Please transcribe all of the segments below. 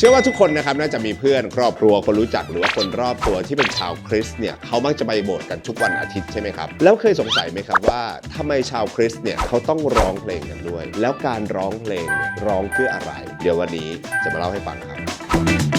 เชื่อว่าทุกคนนะครับน่าจะมีเพื่อนครอบครัวคนรู้จักหรือว่าคนรอบตัวที่เป็นชาวคริสต์เนี่ยเขามักจะไปโบสถ์กันทุกวันอาทิตย์ใช่ไหมครับแล้วเคยสงสัยไหมครับว่าทำไมชาวคริสต์เนี่ยเขาต้องร้องเพลงกันด้วย แล้วการร้องเพลงเนี่ยร้องเพื่ออะไร เดี๋ยววันนี้จะมาเล่าให้ฟังครับ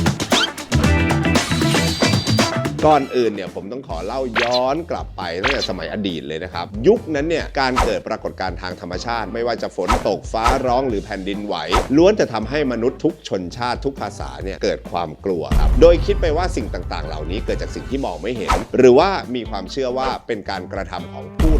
ก่อนอื่นเนี่ยผมต้องขอเล่าย้อนกลับไปตั้งแต่สมัยอดีตเลยนะครับ ยุคนั้นเนี่ยการเกิดปรากฏการณ์ทางธรรมชาติ ไม่ว่าจะฝนตกฟ้าร้องหรือแผ่นดินไหวล้วนจะทำให้มนุษย์ทุกชนชาติทุกภาษาเนี่ยเกิดความกลัวครับโดยคิดไปว่าสิ่งต่างๆ เหล่านี้เกิดจากสิ่งที่มองไม่เห็น หรือว่ามีความเชื่อว่าเป็นการกระทำของผู้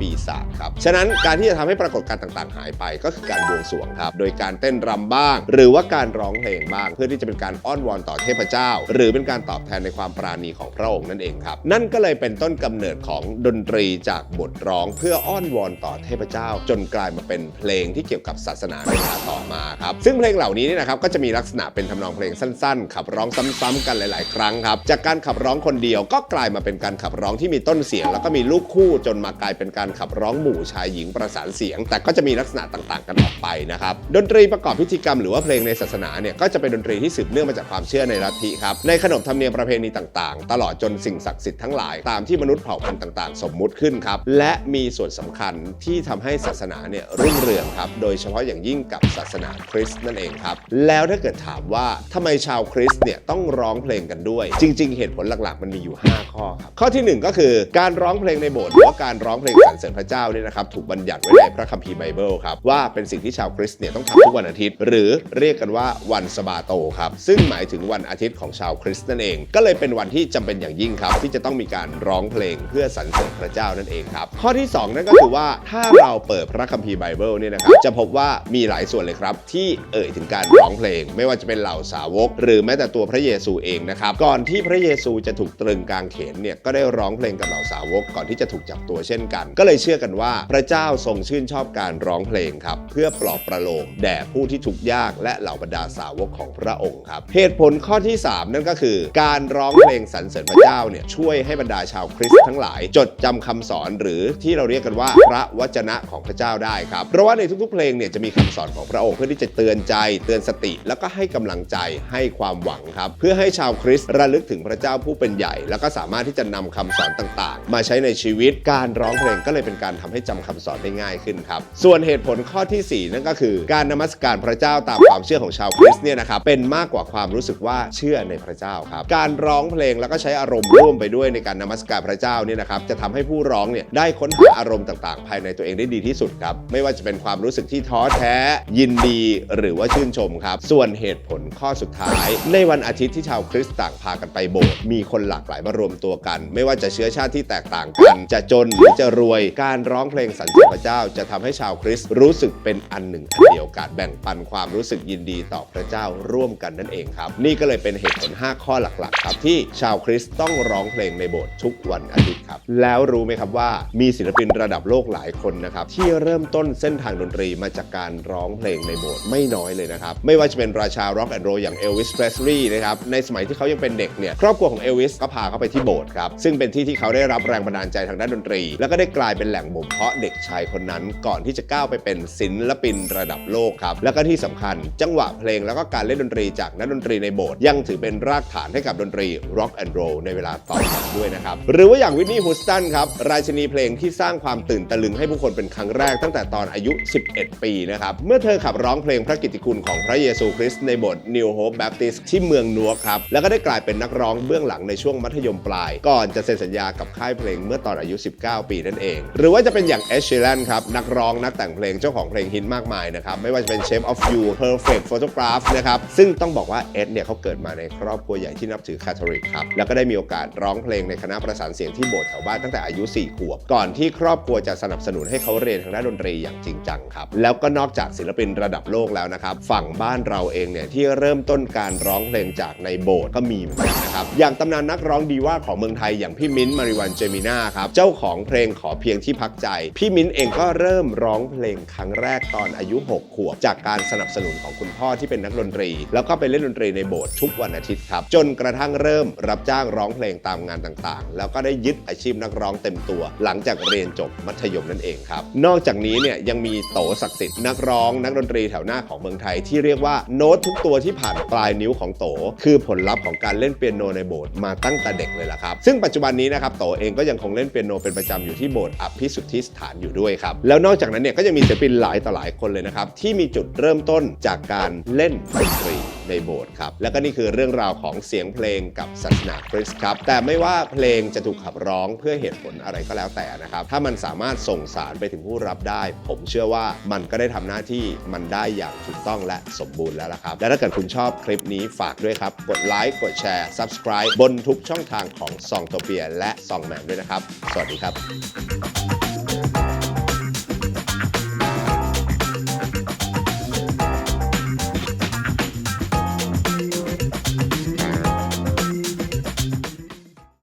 ปีศาจครับ ฉะนั้นการที่จะทำให้ปรากฏการณ์ต่าง ๆ หายไปก็คือการบวงสรวงครับ โดยการเต้นรำบ้าง หรือว่าการร้องเพลงบ้าง เพื่อที่จะเป็นการอ้อนวอนต่อเทพเจ้า หรือเป็นการตอบแทนในความปราณีของพระองค์นั่นเองครับ นั่นก็เลยเป็นต้นกำเนิดของดนตรีจากบทร้องเพื่ออ้อนวอนต่อเทพเจ้า จนกลายมาเป็นเพลงที่เกี่ยวกับศาสนาในเวลาต่อมาครับ ซึ่งเพลงเหล่านี้เนี่ยนะครับก็จะมีลักษณะเป็นทำนองเพลงสั้น ๆ ขับร้องซ้ำๆกันหลาย ๆ ครั้งครับ จากการขับร้องคนเดียวก็กลายมาเป็นการขับร้องที่มีต้นเสียง แล้วก็มีลูกคู่จนมากลายเป็นการขับร้องหมู่ชายหญิงประสานเสียง แต่ก็จะมีลักษณะต่างๆ กันออกไปนะครับดนตรีประกอบพิธีกรรมหรือว่าเพลงในศาสนาเนี่ยก็จะเป็นดนตรีที่สืบเนื่องมาจากความเชื่อในลัทธิครับในขนบธรรมเนียมประเพณีต่างๆ ตลอดจนสิ่งศักดิ์สิทธิ์ทั้งหลายตามที่มนุษย์เผ่าพันธุ์ต่างๆ สมมุติขึ้นครับและมีส่วนสำคัญที่ทำให้ศาสนาเนี่ยรุ่งเรืองครับโดยเฉพาะอย่างยิ่งกับศาสนาคริสต์นั่นเองครับแล้วถ้าเกิดถามว่าทำไมชาวคริสต์เนี่ยต้องร้องเพลงกันด้วย จริง ๆ เหตุผลหลักๆ มันมีอยู่ 5 ข้อครับข้อทีหนึ่1 ก็คือการร้องเพลงในโบสถ์หรือการร้องเพลงสรรเสริญพระเจ้าเนี่ยนะครับถูกบัญญัติไว้ในพระคัมภีร์ไบเบิลครับว่าเป็นสิ่งที่ชาวคริสต์เนี่ยต้องทำทุกวันอาทิตย์ หรือเรียกกันว่าวันสบาโตครับซึ่งหมายถึงวันอาทิตย์ของชาวคริสต์นั่นเอง ก็เลยเป็นวันที่จำเป็นอย่างยิ่งครับ ที่จะต้องมีการร้องเพลงเพื่อสรรเสริญพระเจ้านั่นเองครับข้อที่ 2 นั่นก็คือว่าถ้าเราเปิดพระคัมภีร์ไบเบิลเนี่ยนะครับจะพบว่ามีหลายส่วนเลยครับ ที่เอ่ยถึงการร้องเพลง ไม่ว่าจะเป็นเหล่าสาวก หรือแม้แต่ตัวพระเยซูเองนะครับก่อนที่พระเยซูจะถูกตรึงกลางเขนเนี่ยก็ได้ร้องเพลงกับเหล่าสาวกก่อนที่จะถูกจับตัวเช่นกันก็เลยเชื่อกันว่า พระเจ้าทรงชื่นชอบการร้องเพลงครับ เพื่อปลอบประโลมแด่ผู้ที่ทุกข์ยากและเหล่าบรรดาสาวกของพระองค์ครับ เหตุผลข้อที่ 3 นั่นก็คือ การร้องเพลงสรรเสริญพระเจ้าเนี่ยช่วยให้บรรดาชาวคริสต์ทั้งหลาย จดจำคำสอนหรือที่เราเรียกกันว่าพระวจนะของพระเจ้าได้ครับ เพราะว่าในทุกๆ เพลงเนี่ยจะมีคำสอนของพระองค์เพื่อที่จะเตือนใจ เตือนสติ แล้วก็ให้กำลังใจให้ความหวังครับ เพื่อให้ชาวคริสต์ระลึกถึงพระเจ้าผู้เป็นใหญ่ แล้วก็สามารถที่จะนำคำสอนต่างๆ มาใช้ในชีวิตการร้องเพลงก็เลยเป็นการทำให้จำคำสอนได้ง่ายขึ้นครับ ส่วนเหตุผลข้อทีสี่ 4 นั่นก็คือ การนมัสการพระเจ้าตามความเชื่อของชาวคริสต์เนี่ยนะครับเป็นมากกว่าความรู้สึกว่าเชื่อในพระเจ้าครับ การร้องเพลงแล้วก็ใช้อารมณ์ร่วมไปด้วยในการนมัสการพระเจ้าเนี่ยนะครับจะทำให้ผู้ร้องเนี่ยได้ค้นหาอารมณ์ต่างๆ ภายในตัวเองได้ดีที่สุดครับไม่ว่าจะเป็นความรู้สึกที่ท้อแท้ ยินดีหรือว่าชื่นชมครับ ส่วนเหตุผลข้อสุดท้าย ในวันอาทิตย์ที่ชาวคริสต์ต่างพากันไปโบสถ์มีคนหลากหลายมารวมตัวกัน ไม่ว่าจะเชื้อชาติที่แตกต่างกัน จะจนหรือจะรวยการร้องเพลงสรรเสริญพระเจ้า จะทำให้ชาวคริสต์รู้สึกเป็นอันหนึ่งอันเดียวกันแบ่งปันความรู้สึกยินดีต่อพระเจ้าร่วมกันนั่นเองครับ นี่ก็เลยเป็นเหตุผล 5 ข้อหลักๆ ครับ ที่ชาวคริสต์ต้องร้องเพลงในโบสถ์ทุกวันอาทิตย์ครับ แล้วรู้ไหมครับว่ามีศิลปินระดับโลกหลายคนนะครับที่เริ่มต้นเส้นทางดนตรีมาจากการร้องเพลงในโบสถ์ไม่น้อยเลยนะครับไม่ว่าจะเป็นราชาร็อกแอนด์โรอย่างเอลวิสเพรสลีย์นะครับในสมัยที่เขายังเป็นเด็กเนี่ยครอบครัวของเอลวิสก็พาเขาไปที่โบสถ์ครับซึ่งเป็นที่ที่เขาได้รับแรงบันดาลใจทางด้านดนตรี แล้วก็ได้กลายเป็นแหล่งบ่มเพาะเด็กชายคนนั้น ก่อนที่จะก้าวไปเป็นศิลปินระดับโลกครับ แล้วก็ที่สำคัญ จังหวะเพลงแล้วก็การเล่นดนตรีจากนักดนตรีในโบสถ์ยังถือเป็นรากฐานให้กับดนตรีร็อกแอนด์โรในเวลาต่อมาด้วยนะครับ หรือว่าอย่างวินนี่ฮูสตันครับ ราชินีเพลงที่สร้างความตื่นตะลึงให้ผู้คนเป็นครั้งแรกตั้งแต่ตอนอายุ 11 ปีนะครับ เมื่อเธอขับร้องเพลงพระกิตติคุณของพระเยซูคริสต์ในโบสถ์ New Hope Baptist ที่เมืองนัวครับ แล้วก็ได้กลายเป็นนักร้องเบื้องหลังในช่วงมัธยมปลาย ก่อนจะเซ็นสัญญากับค่ายเพลงเมื่อตอนอายุ 19 ปีนั่นเองหรือว่าจะเป็นอย่างเอชเชลันครับ นักร้องนักแต่งเพลงเจ้าของเพลงฮิตมากมายนะครับ ไม่ว่าจะเป็น Shape of You Perfect Photograph นะครับ ซึ่งต้องบอกว่าเอ็ดเนี่ยเขาเกิดมาในครอบครัวใหญ่ที่นับถือคาทอลิกครับ แล้วก็ได้มีโอกาสร้องเพลงในคณะประสานเสียงที่โบสถ์แถวบ้านตั้งแต่อายุ 4 ขวบ ก่อนที่ครอบครัวจะสนับสนุนให้เขาเรียนทางด้านดนตรีอย่างจริงจังครับ แล้วก็นอกจากศิลปินระดับโลกแล้วนะครับ ฝั่งบ้านเราเองเนี่ยที่เริ่มต้นการร้องเพลงจากในโบสถ์ก็มีเหมือนกันนะครับ อย่างตำนานนักร้องดีว่าของเมืองไทยอย่างพี่มิ้นท์มาริวันเจมิน่าครับ เจ้าของเพลงขอเพียงพียงที่พักใจ พี่มิ้นเองก็เริ่มร้องเพลงครั้งแรกตอนอายุ 6 ขวบ จากการสนับสนุนของคุณพ่อที่เป็นนักดนตรี แล้วก็ไปเล่นดนตรีในโบสถ์ทุกวันอาทิตย์ครับ จนกระทั่งเริ่มรับจ้างร้องเพลงตามงานต่างๆ แล้วก็ได้ยึดอาชีพนักร้องเต็มตัว หลังจากเรียนจบมัธยมนั่นเองครับนอกจากนี้เนี่ยยังมีโตศักดิ์สิทธิ์นักร้องนักดนตรีแถวหน้าของเมืองไทยที่เรียกว่าโน้ตทุกตัวที่ผ่านปลายนิ้วของโต คือผลลัพธ์ของการเล่นเปียโนในโบสถ์มาตั้งแต่เด็กเลยล่ะครับ ซึ่งปัจจุบันนี้นะครับโตเองก็ยังคงเล่นเปียโนเป็นประจำอยู่ที่โบสถ์อภิสุทธิสถานอยู่ด้วยครับ แล้วนอกจากนั้นเนี่ยก็ยังมีศิลปินหลายต่อหลายคนเลยนะครับ ที่มีจุดเริ่มต้นจากการเล่นดนตรี ในโบสถ์ครับ แล้วก็นี่คือเรื่องราวของเสียงเพลงกับศาสนาคริสต์ครับ แต่ไม่ว่าเพลงจะถูกขับร้องเพื่อเหตุผลอะไรก็แล้วแต่นะครับ ถ้ามันสามารถส่งสารไปถึงผู้รับได้ ผมเชื่อว่ามันก็ได้ทำหน้าที่มันได้อย่างถูกต้องและสมบูรณ์แล้วละครับ และถ้าเกิดคุณชอบคลิปนี้ฝากด้วยครับ กดไลค์ กดแชร์ subscribe บนทุกช่องทางของซองโตเปียและซองแมนด้วยนะครับ สวัสดีครับ